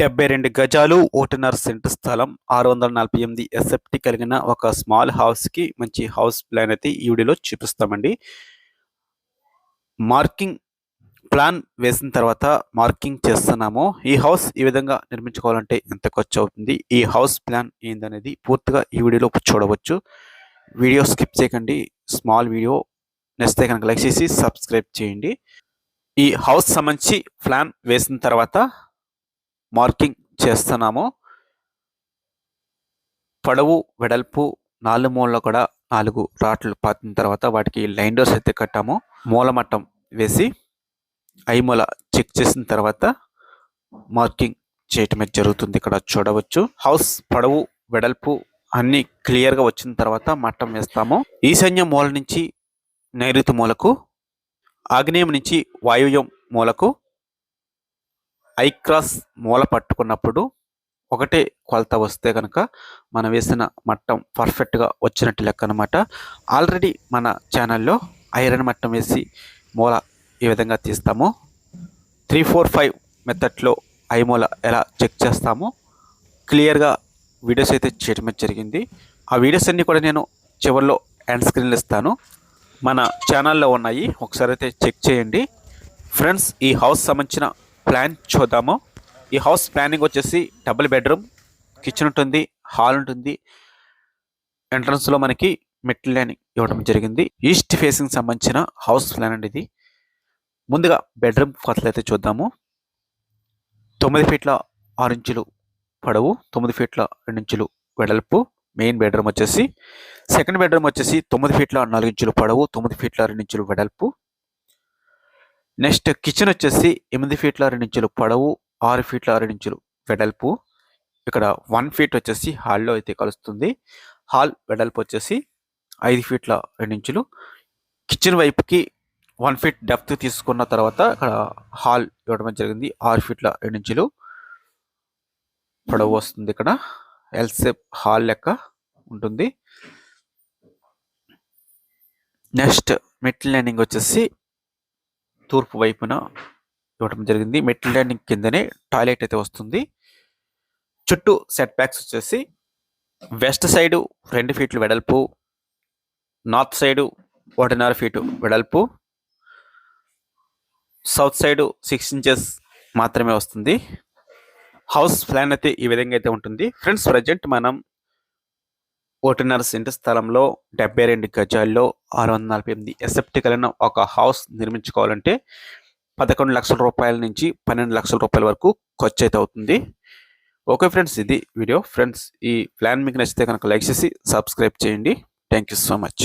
డెబ్బై రెండు గజాలు ఒకటిన్నర సెంట్ స్థలం ఆరు వందల నలభై ఎనిమిది ఎస్ఎఫ్టీ కలిగిన ఒక స్మాల్ హౌస్కి మంచి హౌస్ ప్లాన్ అయితే ఈ వీడియోలో చూపిస్తామండి. మార్కింగ్ ప్లాన్ వేసిన తర్వాత మార్కింగ్ చేస్తున్నాము. ఈ హౌస్ ఈ విధంగా నిర్మించుకోవాలంటే ఎంత ఖర్చు అవుతుంది? ఈ హౌస్ ప్లాన్ ఏందనేది పూర్తిగా ఈ వీడియోలో చూడవచ్చు. వీడియో స్కిప్ చేయకండి. స్మాల్ వీడియో నచ్చితే కనుక లైక్ చేసి సబ్స్క్రైబ్ చేయండి. ఈ హౌస్ సంబంధించి ప్లాన్ వేసిన తర్వాత మార్కింగ్ చేస్తున్నాము. పొడవు వెడల్పు నాలుగు మూలలో కూడా నాలుగు రాట్లు పాతిన తర్వాత వాటికి లైన్ డోర్స్ అయితే కట్టాము. మూలమట్టం వేసి ఐమూల చెక్ చేసిన తర్వాత మార్కింగ్ చేయటం జరుగుతుంది. ఇక్కడ చూడవచ్చు. హౌస్ పొడవు వెడల్పు అన్నీ క్లియర్గా వచ్చిన తర్వాత మట్టం వేస్తాము. ఈశాన్య మూల నుంచి నైరుతి మూలకు ఆగ్నేయం నుంచి వాయువ్యం మూలకు ఐక్రాస్ మూల పట్టుకున్నప్పుడు ఒకటే కొలత వస్తే కనుక మనం వేసిన మట్టం పర్ఫెక్ట్గా వచ్చినట్టు లెక్క అనమాట ఆల్రెడీ మన ఛానల్లో ఐరన్ మట్టం వేసి మూల ఈ విధంగా తీస్తాము. త్రీ ఫోర్ ఫైవ్ మెథడ్లో ఐ మూల ఎలా చెక్ చేస్తామో? క్లియర్గా వీడియోస్ అయితే చేయడం జరిగింది. ఆ వీడియోస్ అన్నీ కూడా నేను చివరిలో ఎండ్ స్క్రీన్లు ఇస్తాను. మన ఛానల్లో ఉన్నాయి. ఒకసారి అయితే చెక్ చేయండి. ఫ్రెండ్స్ ఈ హౌస్ సంబంధించిన ప్లాన్ చూద్దాము. ఈ హౌస్ ప్లానింగ్ వచ్చేసి డబుల్ బెడ్రూమ్ కిచెన్ ఉంటుంది హాల్ ఉంటుంది. ఎంట్రన్స్లో మనకి మెట్ల లైనింగ్ ఇవ్వడం జరిగింది. ఈస్ట్ ఫేసింగ్ సంబంధించిన హౌస్ ప్లాన్ అండి ఇది. ముందుగా బెడ్రూమ్ కొత్తలు అయితే చూద్దాము. తొమ్మిది ఫీట్ల ఆరు ఇంచులు పొడవు తొమ్మిది ఫీట్ల రెండు ఇంచులు వెడల్పు. మెయిన్ బెడ్రూమ్ వచ్చేసి సెకండ్ బెడ్రూమ్ వచ్చేసి తొమ్మిది ఫీట్ల నాలుగు ఇంచులు పొడవు తొమ్మిది ఫీట్ల రెండు ఇంచులు వెడల్పు. నెక్స్ట్ కిచెన్ వచ్చేసి ఎనిమిది ఫీట్ల రెండు ఇంచులు పొడవు ఆరు ఫీట్ల రెండు ఇంచులు వెడల్పు. ఇక్కడ వన్ ఫీట్ వచ్చేసి హాల్లో అయితే కలుస్తుంది. హాల్ వెడల్పు వచ్చేసి ఐదు ఫీట్ల రెండు ఇంచులు. కిచెన్ వైపుకి వన్ ఫీట్ డెప్త్ తీసుకున్న తర్వాత ఇక్కడ హాల్ ఇవ్వడం జరిగింది ఆరు ఫీట్ల రెండు ఇంచులు. పొడవు వస్తుంది ఇక్కడ. ఎల్సెప్ హాల్ లెక్క ఉంటుంది. నెక్స్ట్ మెట్ లైనింగ్ వచ్చేసి తూర్పు వైపున ఇవ్వడం జరిగింది. మెట్ల ల్యాండింగ్ కిందనే టాయిలెట్ అయితే వస్తుంది. చుట్టూ సెట్ బ్యాక్స్ వచ్చేసి వెస్ట్ సైడు రెండు ఫీట్లు వెడల్పు నార్త్ సైడు ఒకటిన్నర ఫీటు వెడల్పు సౌత్ సైడు సిక్స్ ఇంచెస్ మాత్రమే వస్తుంది. హౌస్ ప్లాన్ అయితే ఈ విధంగా అయితే ఉంటుంది. ఫ్రెండ్స్ ప్రజెంట్ మనం ఒకటిన్నర సెంటు స్థలంలో డెబ్బై రెండు గజాల్లో ఆరు వందల నలభై ఎనిమిది ఎసెప్టి కలిగిన ఒక హౌస్ నిర్మించుకోవాలంటే పదకొండు లక్షల రూపాయల నుంచి పన్నెండు లక్షల రూపాయల వరకు ఖర్చు అయితే అవుతుంది ఓకే ఫ్రెండ్స్ ఇది వీడియో. ఫ్రెండ్స్ ఈ ప్లాన్ మీకు నచ్చితే కనుక లైక్ చేసి సబ్స్క్రైబ్ చేయండి. Thank you so much.